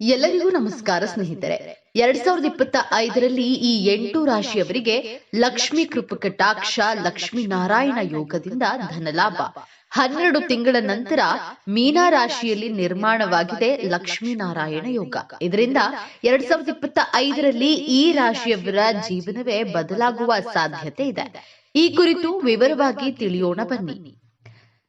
ಎಲ್ಲರಿಗೂ ನಮಸ್ಕಾರ ಸ್ನೇಹಿತರೆ. ಎರಡ್ ಸಾವಿರದ ಇಪ್ಪತ್ತ ಐದರಲ್ಲಿ ಈ ಎಂಟು ರಾಶಿಯವರಿಗೆ ಲಕ್ಷ್ಮಿ ಕೃಪಕಟಾಕ್ಷ ಲಕ್ಷ್ಮೀ ನಾರಾಯಣ ಯೋಗದಿಂದ ಧನಲಾಭ ಹನ್ನೆರಡು ತಿಂಗಳ ನಂತರ ಮೀನಾ ರಾಶಿಯಲ್ಲಿ ನಿರ್ಮಾಣವಾಗಿದೆ ಲಕ್ಷ್ಮೀನಾರಾಯಣ ಯೋಗ. ಇದರಿಂದ ಎರಡ್ ಸಾವಿರದ ಇಪ್ಪತ್ತ ಐದರಲ್ಲಿ ಈ ರಾಶಿಯವರ ಜೀವನವೇ ಬದಲಾಗುವ ಸಾಧ್ಯತೆ ಇದೆ. ಈ ಕುರಿತು ವಿವರವಾಗಿ ತಿಳಿಯೋಣ ಬನ್ನಿ.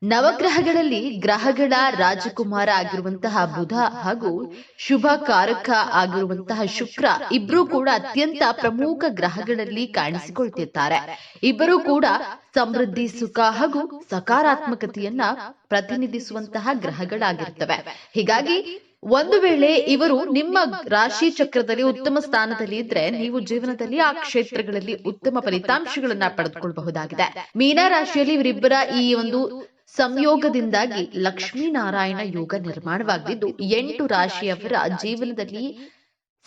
ನವಗ್ರಹಗಳಲ್ಲಿ ಗ್ರಹಗಳ ರಾಜಕುಮಾರ ಆಗಿರುವಂತಹ ಬುಧ ಹಾಗೂ ಶುಭ ಕಾರಕ ಆಗಿರುವಂತಹ ಶುಕ್ರ ಇಬ್ರು ಕೂಡ ಅತ್ಯಂತ ಪ್ರಮುಖ ಗ್ರಹಗಳಲ್ಲಿ ಕಾಣಿಸಿಕೊಳ್ತಿರ್ತಾರೆ. ಇಬ್ಬರೂ ಕೂಡ ಸಮೃದ್ಧಿ, ಸುಖ ಹಾಗೂ ಸಕಾರಾತ್ಮಕತೆಯನ್ನ ಪ್ರತಿನಿಧಿಸುವಂತಹ ಗ್ರಹಗಳಾಗಿರ್ತವೆ. ಹೀಗಾಗಿ ಒಂದು ವೇಳೆ ಇವರು ನಿಮ್ಮ ರಾಶಿ ಚಕ್ರದಲ್ಲಿ ಉತ್ತಮ ಸ್ಥಾನದಲ್ಲಿ ಇದ್ರೆ ನೀವು ಜೀವನದಲ್ಲಿ ಆ ಕ್ಷೇತ್ರಗಳಲ್ಲಿ ಉತ್ತಮ ಫಲಿತಾಂಶಗಳನ್ನ ಪಡೆದುಕೊಳ್ಳಬಹುದಾಗಿದೆ ಮೀನಾ ರಾಶಿಯಲ್ಲಿ ಇವರಿಬ್ಬರ ಈ ಒಂದು ಸಂಯೋಗದಿಂದಾಗಿ ಲಕ್ಷ್ಮೀನಾರಾಯಣ ಯೋಗ ನಿರ್ಮಾಣವಾಗಿದ್ದು ಎಂಟು ರಾಶಿಯವರ ಜೀವನದಲ್ಲಿ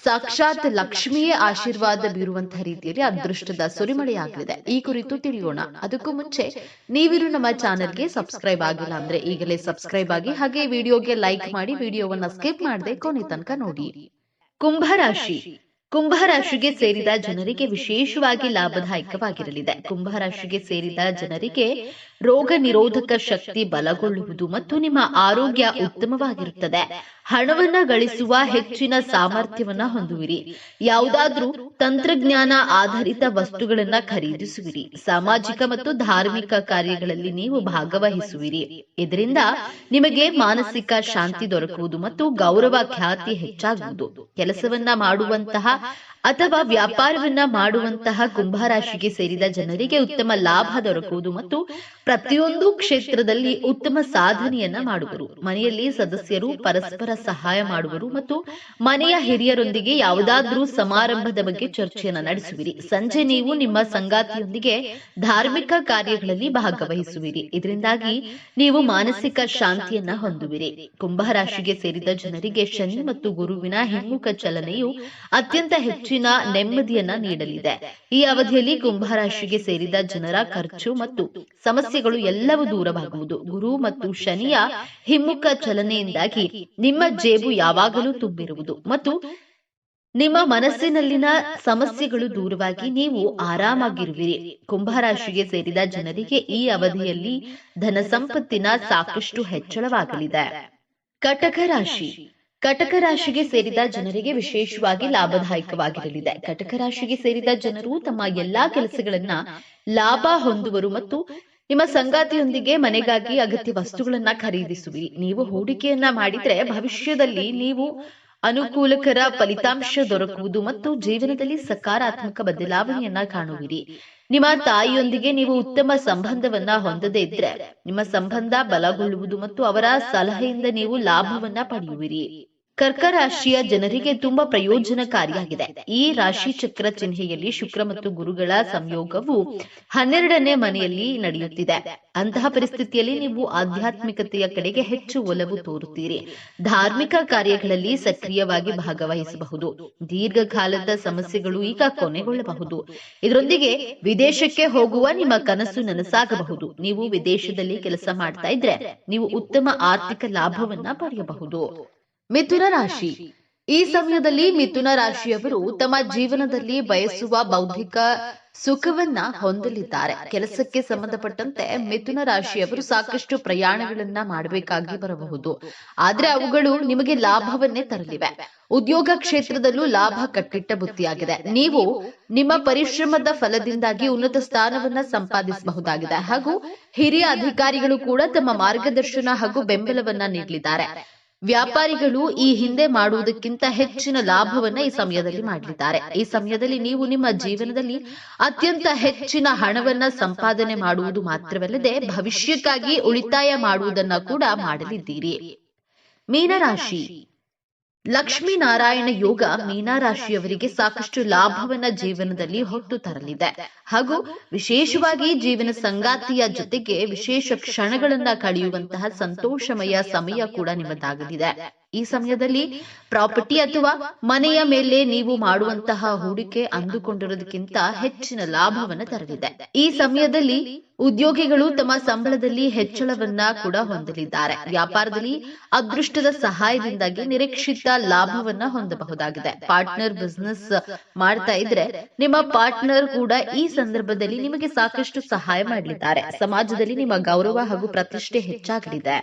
ಸಾಕ್ಷಾತ್ ಲಕ್ಷ್ಮಿಯೇ ಆಶೀರ್ವಾದ ಬೀರುವಂತಹ ರೀತಿಯಲ್ಲಿ ಅದೃಷ್ಟದ ಸುರಿಮಳೆಯಾಗಲಿದೆ. ಈ ಕುರಿತು ತಿಳಿಯೋಣ. ಅದಕ್ಕೂ ಮುಂಚೆ ನೀವಿರು ನಮ್ಮ ಚಾನೆಲ್ಗೆ ಸಬ್ಸ್ಕ್ರೈಬ್ ಆಗಿಲ್ಲ ಅಂದ್ರೆ ಈಗಲೇ ಸಬ್ಸ್ಕ್ರೈಬ್ ಆಗಿ ಹಾಗೆ ವಿಡಿಯೋಗೆ ಲೈಕ್ ಮಾಡಿ ವಿಡಿಯೋವನ್ನ ಸ್ಕಿಪ್ ಮಾಡದೆ ಕೊನೆ ತನಕ ನೋಡಿ. ಕುಂಭರಾಶಿ. ಕುಂಭರಾಶಿಗೆ ಸೇರಿದ ಜನರಿಗೆ ವಿಶೇಷವಾಗಿ ಲಾಭದಾಯಕವಾಗಿರಲಿದೆ. ಕುಂಭರಾಶಿಗೆ ಸೇರಿದ ಜನರಿಗೆ ರೋಗ ನಿರೋಧಕ ಶಕ್ತಿ ಬಲಗೊಳ್ಳುವುದು ಮತ್ತು ನಿಮ್ಮ ಆರೋಗ್ಯ ಉತ್ತಮವಾಗಿರುತ್ತದೆ. ಹಣವನ್ನ ಗಳಿಸುವ ಹೆಚ್ಚಿನ ಸಾಮರ್ಥ್ಯವನ್ನ ಹೊಂದುವಿರಿ. ಯಾವುದಾದ್ರೂ ತಂತ್ರಜ್ಞಾನ ಆಧಾರಿತ ವಸ್ತುಗಳನ್ನ ಖರೀದಿಸುವಿರಿ. ಸಾಮಾಜಿಕ ಮತ್ತು ಧಾರ್ಮಿಕ ಕಾರ್ಯಗಳಲ್ಲಿ ನೀವು ಭಾಗವಹಿಸುವಿರಿ. ಇದರಿಂದ ನಿಮಗೆ ಮಾನಸಿಕ ಶಾಂತಿ ದೊರಕುವುದು ಮತ್ತು ಗೌರವ ಖ್ಯಾತಿ ಹೆಚ್ಚಾಗುವುದು. ಕೆಲಸವನ್ನ ಮಾಡುವಂತಹ ಅಥವಾ ವ್ಯಾಪಾರವನ್ನ ಮಾಡುವಂತಹ ಕುಂಭರಾಶಿಗೆ ಸೇರಿದ ಜನರಿಗೆ ಉತ್ತಮ ಲಾಭ ದೊರಕುವುದು ಮತ್ತು ಪ್ರತಿಯೊಂದು ಕ್ಷೇತ್ರದಲ್ಲಿ ಉತ್ತಮ ಸಾಧನೆಯನ್ನ ಮಾಡುವರು ಮನೆಯಲ್ಲಿ ಸದಸ್ಯರು ಪರಸ್ಪರ ಸಹಾಯ ಮಾಡುವರು ಮತ್ತು ಮನೆಯ ಹಿರಿಯರೊಂದಿಗೆ ಯಾವುದಾದ್ರೂ ಸಮಾರಂಭದ ಬಗ್ಗೆ ಚರ್ಚೆಯನ್ನ ನಡೆಸುವಿರಿ. ಸಂಜೆ ನೀವು ನಿಮ್ಮ ಸಂಗಾತಿಯೊಂದಿಗೆ ಧಾರ್ಮಿಕ ಕಾರ್ಯಗಳಲ್ಲಿ ಭಾಗವಹಿಸುವಿರಿ. ಇದರಿಂದಾಗಿ ನೀವು ಮಾನಸಿಕ ಶಾಂತಿಯನ್ನ ಹೊಂದುವಿರಿ. ಕುಂಭರಾಶಿಗೆ ಸೇರಿದ ಜನರಿಗೆ ಶನಿ ಮತ್ತು ಗುರುವಿನ ಹಿಮ್ಮುಖ ಚಲನೆಯು ಅತ್ಯಂತ ಹೆಚ್ಚಿನ ನೆಮ್ಮದಿಯನ್ನ ನೀಡಲಿದೆ. ಈ ಅವಧಿಯಲ್ಲಿ ಕುಂಭರಾಶಿಗೆ ಸೇರಿದ ಜನರ ಖರ್ಚು ಮತ್ತು ಸಮಸ್ಯೆಗಳು ಎಲ್ಲವೂ ದೂರವಾಗುವುದು. ಗುರು ಮತ್ತು ಶನಿಯ ಹಿಮ್ಮುಖ ಚಲನೆಯಿಂದಾಗಿ ನಿಮ್ಮ ಜೇಬು ಯಾವಾಗಲೂ ತುಂಬಿರುವುದು ಮತ್ತು ನಿಮ್ಮ ಮನಸ್ಸಿನಲ್ಲಿನ ಸಮಸ್ಯೆಗಳು ದೂರವಾಗಿ ನೀವು ಆರಾಮಾಗಿರುವಿರಿ. ಕುಂಭರಾಶಿಗೆ ಸೇರಿದ ಜನರಿಗೆ ಈ ಅವಧಿಯಲ್ಲಿ ಧನ ಸಂಪತ್ತಿನ ಸಾಕಷ್ಟು ಹೆಚ್ಚಳವಾಗಲಿದೆ. ಕಟಕ ರಾಶಿ. ಕಟಕ ರಾಶಿಗೆ ಸೇರಿದ ಜನರಿಗೆ ವಿಶೇಷವಾಗಿ ಲಾಭದಾಯಕವಾಗಿರಲಿದೆ. ಕಟಕ ರಾಶಿಗೆ ಸೇರಿದ ಜನರು ತಮ್ಮ ಎಲ್ಲಾ ಕೆಲಸಗಳನ್ನ ಲಾಭ ಹೊಂದುವರು ಮತ್ತು ನಿಮ್ಮ ಸಂಗಾತಿಯೊಂದಿಗೆ ಮನೆಗಾಗಿ ಅಗತ್ಯ ವಸ್ತುಗಳನ್ನ ಖರೀದಿಸುವಿರಿ. ನೀವು ಹೂಡಿಕೆಯನ್ನ ಮಾಡಿದ್ರೆ ಭವಿಷ್ಯದಲ್ಲಿ ನೀವು ಅನುಕೂಲಕರ ಫಲಿತಾಂಶ ದೊರಕುವುದು ಮತ್ತು ಜೀವನದಲ್ಲಿ ಸಕಾರಾತ್ಮಕ ಬದಲಾವಣೆಯನ್ನ ಕಾಣುವಿರಿ. ನಿಮ್ಮ ತಾಯಿಯೊಂದಿಗೆ ನೀವು ಉತ್ತಮ ಸಂಬಂಧವನ್ನ ಹೊಂದದೇ ಇದ್ರೆ ನಿಮ್ಮ ಸಂಬಂಧ ಬಲಗೊಳ್ಳುವುದು ಮತ್ತು ಅವರ ಸಲಹೆಯಿಂದ ನೀವು ಲಾಭವನ್ನ ಪಡೆಯುವಿರಿ. ಕರ್ಕ ರಾಶಿಯ ಜನರಿಗೆ ತುಂಬಾ ಪ್ರಯೋಜನಕಾರಿಯಾಗಿದೆ. ಈ ರಾಶಿ ಚಕ್ರ ಚಿಹ್ನೆಯಲ್ಲಿ ಶುಕ್ರ ಮತ್ತು ಗುರುಗಳ ಸಂಯೋಗವು ಹನ್ನೆರಡನೇ ಮನೆಯಲ್ಲಿ ನಡೆಯುತ್ತಿದೆ. ಅಂತಹ ಪರಿಸ್ಥಿತಿಯಲ್ಲಿ ನೀವು ಆಧ್ಯಾತ್ಮಿಕತೆಯ ಕಡೆಗೆ ಹೆಚ್ಚು ಒಲವು ತೋರುತ್ತೀರಿ. ಧಾರ್ಮಿಕ ಕಾರ್ಯಗಳಲ್ಲಿ ಸಕ್ರಿಯವಾಗಿ ಭಾಗವಹಿಸಬಹುದು. ದೀರ್ಘಕಾಲದ ಸಮಸ್ಯೆಗಳು ಈಗ ಕೊನೆಗೊಳ್ಳಬಹುದು. ಇದರೊಂದಿಗೆ ವಿದೇಶಕ್ಕೆ ಹೋಗುವ ನಿಮ್ಮ ಕನಸು ನನಸಾಗಬಹುದು. ನೀವು ವಿದೇಶದಲ್ಲಿ ಕೆಲಸ ಮಾಡ್ತಾ ಇದ್ರೆ ನೀವು ಉತ್ತಮ ಆರ್ಥಿಕ ಲಾಭವನ್ನ ಪಡೆಯಬಹುದು. ಮಿಥುನ ರಾಶಿ. ಈ ಸಮಯದಲ್ಲಿ ಮಿಥುನ ರಾಶಿಯವರು ತಮ್ಮ ಜೀವನದಲ್ಲಿ ಬಯಸುವ ಬೌದ್ಧಿಕ ಸುಖವನ್ನ ಹೊಂದಲಿದ್ದಾರೆ. ಕೆಲಸಕ್ಕೆ ಸಂಬಂಧಪಟ್ಟಂತೆ ಮಿಥುನ ರಾಶಿಯವರು ಸಾಕಷ್ಟು ಪ್ರಯಾಣಗಳನ್ನ ಮಾಡಬೇಕಾಗಿ ಬರಬಹುದು. ಆದ್ರೆ ಅವುಗಳು ನಿಮಗೆ ಲಾಭವನ್ನೇ ತರಲಿವೆ. ಉದ್ಯೋಗ ಕ್ಷೇತ್ರದಲ್ಲೂ ಲಾಭ ಕಟ್ಟಿಟ್ಟ ಬುತ್ತಿಯಾಗಿದೆ ನೀವು ನಿಮ್ಮ ಪರಿಶ್ರಮದ ಫಲದಿಂದಾಗಿ ಉನ್ನತ ಸ್ಥಾನವನ್ನ ಸಂಪಾದಿಸಬಹುದಾಗಿದೆ. ಹಾಗೂ ಹಿರಿಯ ಅಧಿಕಾರಿಗಳು ಕೂಡ ತಮ್ಮ ಮಾರ್ಗದರ್ಶನ ಹಾಗೂ ಬೆಂಬಲವನ್ನ ನೀಡಲಿದ್ದಾರೆ. ವ್ಯಾಪಾರಿಗಳು ಈ ಹಿಂದೆ ಮಾಡುವುದಕ್ಕಿಂತ ಹೆಚ್ಚಿನ ಲಾಭವನ್ನ ಈ ಸಮಯದಲ್ಲಿ ಮಾಡಲಿದ್ದಾರೆ ಈ ಸಮಯದಲ್ಲಿ ನೀವು ನಿಮ್ಮ ಜೀವನದಲ್ಲಿ ಅತ್ಯಂತ ಹೆಚ್ಚಿನ ಹಣವನ್ನ ಸಂಪಾದನೆ ಮಾಡುವುದು ಮಾತ್ರವಲ್ಲದೆ ಭವಿಷ್ಯಕ್ಕಾಗಿ ಉಳಿತಾಯ ಮಾಡುವುದನ್ನ ಕೂಡ ಮಾಡಲಿದ್ದೀರಿ. ಮೀನರಾಶಿ. ಲಕ್ಷ್ಮೀ ನಾರಾಯಣ ಯೋಗ ಮೀನಾರಾಶಿಯವರಿಗೆ ಸಾಕಷ್ಟು ಲಾಭವನ್ನ ಜೀವನದಲ್ಲಿ ಹೊತ್ತು ತರಲಿದೆ. ಹಾಗೂ ವಿಶೇಷವಾಗಿ ಜೀವನ ಸಂಗಾತಿಯ ಜೊತೆಗೆ ವಿಶೇಷ ಕ್ಷಣಗಳನ್ನ ಕಳೆಯುವಂತಹ ಸಂತೋಷಮಯ ಸಮಯ ಕೂಡ ನಿಮ್ಮದಾಗಲಿದೆ. ಈ ಸಮಯದಲ್ಲಿ ಪ್ರಾಪರ್ಟಿ ಅಥವಾ ಮನೆಯ ಮೇಲೆ ನೀವು ಮಾಡುವಂತಹ ಹೂಡಿಕೆ ಅಂದುಕೊಂಡಿರೋದಕ್ಕಿಂತ ಹೆಚ್ಚಿನ ಲಾಭವನ್ನು ತರಲಿದೆ. ಈ ಸಮಯದಲ್ಲಿ ಉದ್ಯೋಗಿಗಳು ತಮ್ಮ ಸಂಬಳದಲ್ಲಿ ಹೆಚ್ಚಳವನ್ನ ಕೂಡ ಹೊಂದಲಿದ್ದಾರೆ. ವ್ಯಾಪಾರದಲ್ಲಿ ಅದೃಷ್ಟದ ಸಹಾಯದಿಂದಾಗಿ ನಿರೀಕ್ಷಿತ ಲಾಭವನ್ನ ಹೊಂದಬಹುದಾಗಿದೆ. ಪಾರ್ಟ್ನರ್ ಬಿಸ್ನೆಸ್ ಮಾಡ್ತಾ ಇದ್ರೆ ನಿಮ್ಮ ಪಾರ್ಟ್ನರ್ ಕೂಡ ಈ ಸಂದರ್ಭದಲ್ಲಿ ನಿಮಗೆ ಸಾಕಷ್ಟು ಸಹಾಯ ಮಾಡಲಿದ್ದಾರೆ. ಸಮಾಜದಲ್ಲಿ ನಿಮ್ಮ ಗೌರವ ಹಾಗೂ ಪ್ರತಿಷ್ಠೆ ಹೆಚ್ಚಾಗಲಿದೆ.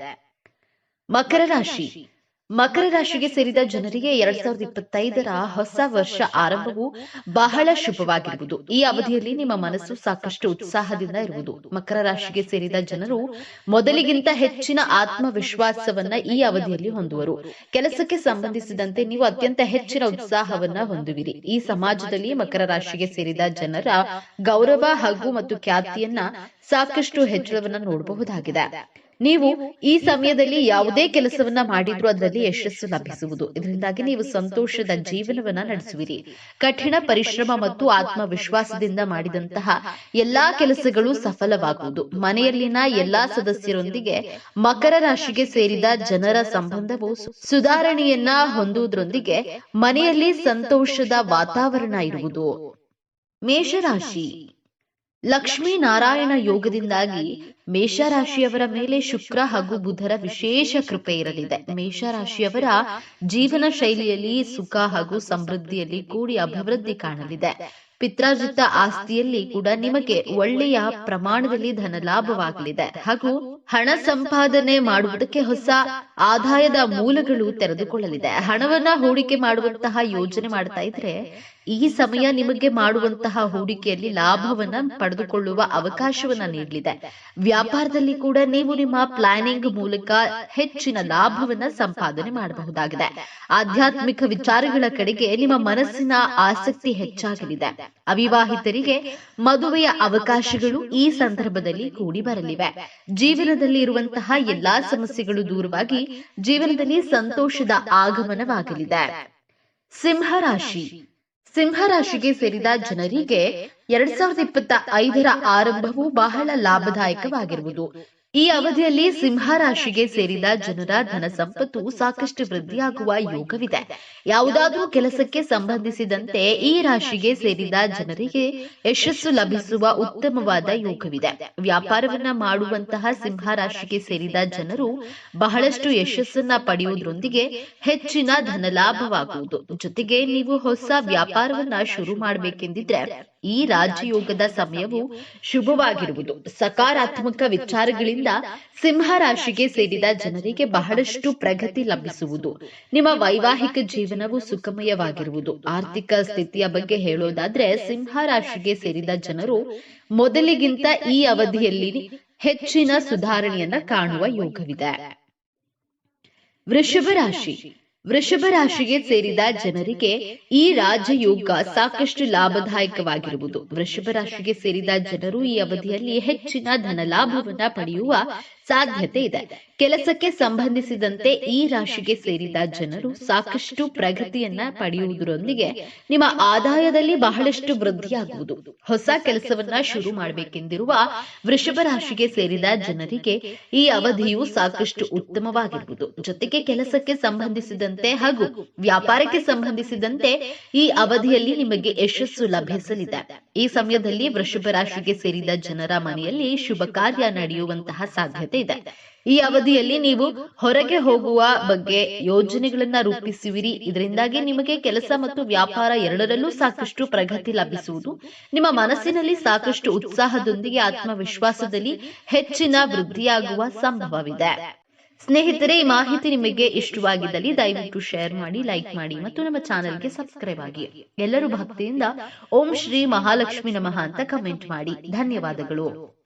ಮಕರ ರಾಶಿ. ಮಕರ ರಾಶಿಗೆ ಸೇರಿದ ಜನರಿಗೆ ಎರಡ್ ಸಾವಿರದ ಇಪ್ಪತ್ತೈದರ ಹೊಸ ವರ್ಷ ಆರಂಭವು ಬಹಳ ಶುಭವಾಗಿರುವುದು. ಈ ಅವಧಿಯಲ್ಲಿ ನಿಮ್ಮ ಮನಸ್ಸು ಸಾಕಷ್ಟು ಉತ್ಸಾಹದಿಂದ ಇರುವುದು. ಮಕರ ರಾಶಿಗೆ ಸೇರಿದ ಜನರು ಮೊದಲಿಗಿಂತ ಹೆಚ್ಚಿನ ಆತ್ಮವಿಶ್ವಾಸವನ್ನ ಈ ಅವಧಿಯಲ್ಲಿ ಹೊಂದುವರು. ಕೆಲಸಕ್ಕೆ ಸಂಬಂಧಿಸಿದಂತೆ ನೀವು ಅತ್ಯಂತ ಹೆಚ್ಚಿನ ಉತ್ಸಾಹವನ್ನ ಹೊಂದುವಿರಿ. ಈ ಸಮಾಜದಲ್ಲಿ ಮಕರ ರಾಶಿಗೆ ಸೇರಿದ ಜನರ ಗೌರವ, ಹಾಗೂ ಮತ್ತು ಖ್ಯಾತಿಯನ್ನ ಸಾಕಷ್ಟು ಹೆಚ್ಚಳವನ್ನ ನೋಡಬಹುದಾಗಿದೆ. ನೀವು ಈ ಸಮಯದಲ್ಲಿ ಯಾವುದೇ ಕೆಲಸವನ್ನ ಮಾಡಿದ್ರು ಅದರಲ್ಲಿ ಯಶಸ್ಸು ಲಭಿಸುವುದು. ಇದರಿಂದಾಗಿ ನೀವು ಸಂತೋಷದ ಜೀವನವನ್ನ ನಡೆಸುವಿರಿ. ಕಠಿಣ ಪರಿಶ್ರಮ ಮತ್ತು ಆತ್ಮವಿಶ್ವಾಸದಿಂದ ಮಾಡಿದಂತಹ ಎಲ್ಲಾ ಕೆಲಸಗಳು ಸಫಲವಾಗುವುದು. ಮನೆಯಲ್ಲಿನ ಎಲ್ಲಾ ಸದಸ್ಯರೊಂದಿಗೆ ಮಕರ ರಾಶಿಗೆ ಸೇರಿದ ಜನರ ಸಂಬಂಧವು ಸುಧಾರಣೆಯನ್ನ ಹೊಂದುವುದರೊಂದಿಗೆ ಮನೆಯಲ್ಲಿ ಸಂತೋಷದ ವಾತಾವರಣ ಇರುವುದು. ಮೇಷರಾಶಿ. ಲಕ್ಷ್ಮೀ ನಾರಾಯಣ ಯೋಗದಿಂದಾಗಿ ಮೇಷರಾಶಿಯವರ ಮೇಲೆ ಶುಕ್ರ ಹಾಗೂ ಬುಧರ ವಿಶೇಷ ಕೃಪೆ ಇರಲಿದೆ. ಮೇಷರಾಶಿಯವರ ಜೀವನ ಶೈಲಿಯಲ್ಲಿ ಸುಖ ಹಾಗೂ ಸಮೃದ್ಧಿಯಲ್ಲಿ ಕೂಡಿ ಅಭಿವೃದ್ಧಿ ಕಾಣಲಿದೆ. ಪಿತ್ರಾರ್ಜಿತ ಆಸ್ತಿಯಲ್ಲಿ ಕೂಡ ನಿಮಗೆ ಒಳ್ಳೆಯ ಪ್ರಮಾಣದಲ್ಲಿ ಧನ ಲಾಭವಾಗಲಿದೆ ಹಾಗೂ ಹಣ ಸಂಪಾದನೆ ಮಾಡುವುದಕ್ಕೆ ಹೊಸ ಆದಾಯದ ಮೂಲಗಳು ತೆರೆದುಕೊಳ್ಳಲಿದೆ. ಹಣವನ್ನ ಹೂಡಿಕೆ ಮಾಡುವಂತಹ ಯೋಜನೆ ಮಾಡ್ತಾ ಇದ್ರೆ ಈ ಸಮಯ ನಿಮಗೆ ಮಾಡುವಂತಹ ಹೂಡಿಕೆಯಲ್ಲಿ ಲಾಭವನ್ನ ಪಡೆದುಕೊಳ್ಳುವ ಅವಕಾಶವನ್ನ ನೀಡಲಿದೆ. ವ್ಯಾಪಾರದಲ್ಲಿ ಕೂಡ ನೀವು ನಿಮ್ಮ ಪ್ಲಾನಿಂಗ್ ಮೂಲಕ ಹೆಚ್ಚಿನ ಲಾಭವನ್ನ ಸಂಪಾದನೆ ಮಾಡಬಹುದಾಗಿದೆ. ಆಧ್ಯಾತ್ಮಿಕ ವಿಚಾರಗಳ ಕಡೆಗೆ ನಿಮ್ಮ ಮನಸ್ಸಿನ ಆಸಕ್ತಿ ಹೆಚ್ಚಾಗಲಿದೆ. ಅವಿವಾಹಿತರಿಗೆ ಮದುವೆಯ ಅವಕಾಶಗಳು ಈ ಸಂದರ್ಭದಲ್ಲಿ ಕೂಡಿ ಬರಲಿವೆ. ಜೀವನದಲ್ಲಿ ಇರುವಂತಹ ಎಲ್ಲಾ ಸಮಸ್ಯೆಗಳು ದೂರವಾಗಿ ಜೀವನದಲ್ಲಿ ಸಂತೋಷದ ಆಗಮನವಾಗಲಿದೆ. ಸಿಂಹರಾಶಿ. ಸಿಂಹರಾಶಿಗೆ ಸೇರಿದ ಜನರಿಗೆ ಎರಡ್ ಸಾವಿರದ ಇಪ್ಪತ್ತ ಐದರ ಆರಂಭವು ಬಹಳ ಲಾಭದಾಯಕವಾಗಿರುವುದು. ಈ ಅವಧಿಯಲ್ಲಿ ಸಿಂಹರಾಶಿಗೆ ಸೇರಿದ ಜನರ ಧನ ಸಂಪತ್ತು ಸಾಕಷ್ಟು ವೃದ್ಧಿಯಾಗುವ ಯೋಗವಿದೆ. ಯಾವುದಾದರೂ ಕೆಲಸಕ್ಕೆ ಸಂಬಂಧಿಸಿದಂತೆ ಈ ರಾಶಿಗೆ ಸೇರಿದ ಜನರಿಗೆ ಯಶಸ್ಸು ಲಭಿಸುವ ಉತ್ತಮವಾದ ಯೋಗವಿದೆ. ವ್ಯಾಪಾರವನ್ನ ಮಾಡುವಂತಹ ಸಿಂಹ ರಾಶಿಗೆ ಸೇರಿದ ಜನರು ಬಹಳಷ್ಟು ಯಶಸ್ಸನ್ನ ಪಡೆಯುವುದರೊಂದಿಗೆ ಹೆಚ್ಚಿನ ಧನ ಲಾಭವಾಗುವುದು ಜೊತೆಗೆ ನೀವು ಹೊಸ ವ್ಯಾಪಾರವನ್ನ ಶುರು ಮಾಡಬೇಕೆಂದಿದ್ರೆ ಈ ರಾಜಯೋಗದ ಸಮಯವು ಶುಭವಾಗಿರುವುದು. ಸಕಾರಾತ್ಮಕ ವಿಚಾರಗಳಿಂದ ಸಿಂಹ ರಾಶಿಗೆ ಸೇರಿದ ಜನರಿಗೆ ಬಹಳಷ್ಟು ಪ್ರಗತಿ ಲಭಿಸುವುದು. ನಿಮ್ಮ ವೈವಾಹಿಕ ಜೀವನವು ಸುಖಮಯವಾಗಿರುವುದು. ಆರ್ಥಿಕ ಸ್ಥಿತಿಯ ಬಗ್ಗೆ ಹೇಳೋದಾದ್ರೆ ಸಿಂಹ ರಾಶಿಗೆ ಸೇರಿದ ಜನರು ಮೊದಲಿಗಿಂತ ಈ ಅವಧಿಯಲ್ಲಿ ಹೆಚ್ಚಿನ ಸುಧಾರಣೆಯನ್ನ ಕಾಣುವ ಯೋಗವಿದೆ. ವೃಷಭ ರಾಶಿ. ವೃಷಭ ರಾಶಿಗೆ ಸೇರಿದ ಜನರಿಗೆ ಈ ರಾಜಯೋಗ ಸಾಕಷ್ಟು ಲಾಭದಾಯಕವಾಗಿರುವುದು. ವೃಷಭ ರಾಶಿಗೆ ಸೇರಿದ ಜನರು ಈ ಅವಧಿಯಲ್ಲಿ ಹೆಚ್ಚಿನ ಧನ ಲಾಭವನ್ನ ಪಡೆಯುವ ಸಾಧ್ಯತೆ ಇದೆ. ಕೆಲಸಕ್ಕೆ ಸಂಬಂಧಿಸಿದಂತೆ ಈ ರಾಶಿಗೆ ಸೇರಿದ ಜನರು ಸಾಕಷ್ಟು ಪ್ರಗತಿಯನ್ನ ಪಡೆಯುವುದರೊಂದಿಗೆ ನಿಮ್ಮ ಆದಾಯದಲ್ಲಿ ಬಹಳಷ್ಟು ವೃದ್ಧಿಯಾಗುವುದು. ಹೊಸ ಕೆಲಸವನ್ನ ಶುರು ಮಾಡಬೇಕೆಂದಿರುವ ವೃಷಭ ರಾಶಿಗೆ ಸೇರಿದ ಜನರಿಗೆ ಈ ಅವಧಿಯು ಸಾಕಷ್ಟು ಉತ್ತಮವಾಗಿರುವುದು. ಜೊತೆಗೆ ಕೆಲಸಕ್ಕೆ ಸಂಬಂಧಿಸಿದಂತೆ ಹಾಗೂ ವ್ಯಾಪಾರಕ್ಕೆ ಸಂಬಂಧಿಸಿದಂತೆ ಈ ಅವಧಿಯಲ್ಲಿ ನಿಮಗೆ ಯಶಸ್ಸು ಲಭಿಸಲಿದೆ. ಈ ಸಮಯದಲ್ಲಿ ವೃಷಭ ರಾಶಿಗೆ ಸೇರಿದ ಜನರ ಮನೆಯಲ್ಲಿ ಶುಭ ಕಾರ್ಯ ನಡೆಯುವಂತಹ ಸಾಧ್ಯತೆ ಇದೆ. ಈ ಅವಧಿಯಲ್ಲಿ ನೀವು ಹೊರಗೆ ಹೋಗುವ ಬಗ್ಗೆ ಯೋಜನೆಗಳನ್ನ ರೂಪಿಸುವಿರಿ. ಇದರಿಂದಾಗಿ ನಿಮಗೆ ಕೆಲಸ ಮತ್ತು ವ್ಯಾಪಾರ ಎರಡರಲ್ಲೂ ಸಾಕಷ್ಟು ಪ್ರಗತಿ ಲಭಿಸುವುದು. ನಿಮ್ಮ ಮನಸ್ಸಿನಲ್ಲಿ ಸಾಕಷ್ಟು ಉತ್ಸಾಹದೊಂದಿಗೆ ಆತ್ಮವಿಶ್ವಾಸದಲ್ಲಿ ಹೆಚ್ಚಿನ ವೃದ್ಧಿಯಾಗುವ ಸಂಭವವಿದೆ. ಸ್ನೇಹಿತರೆ, ಈ ಮಾಹಿತಿ ನಿಮಗೆ ಇಷ್ಟವಾಗಿದ್ದಲ್ಲಿ ದಯವಿಟ್ಟು ಶೇರ್ ಮಾಡಿ, ಲೈಕ್ ಮಾಡಿ ಮತ್ತು ನಮ್ಮ ಚಾನೆಲ್ಗೆ ಸಬ್ಸ್ಕ್ರೈಬ್ ಆಗಿ. ಎಲ್ಲರೂ ಭಕ್ತಿಯಿಂದ ಓಂ ಶ್ರೀ ಮಹಾಲಕ್ಷ್ಮಿ ನಮಃ ಅಂತ ಕಮೆಂಟ್ ಮಾಡಿ. ಧನ್ಯವಾದಗಳು.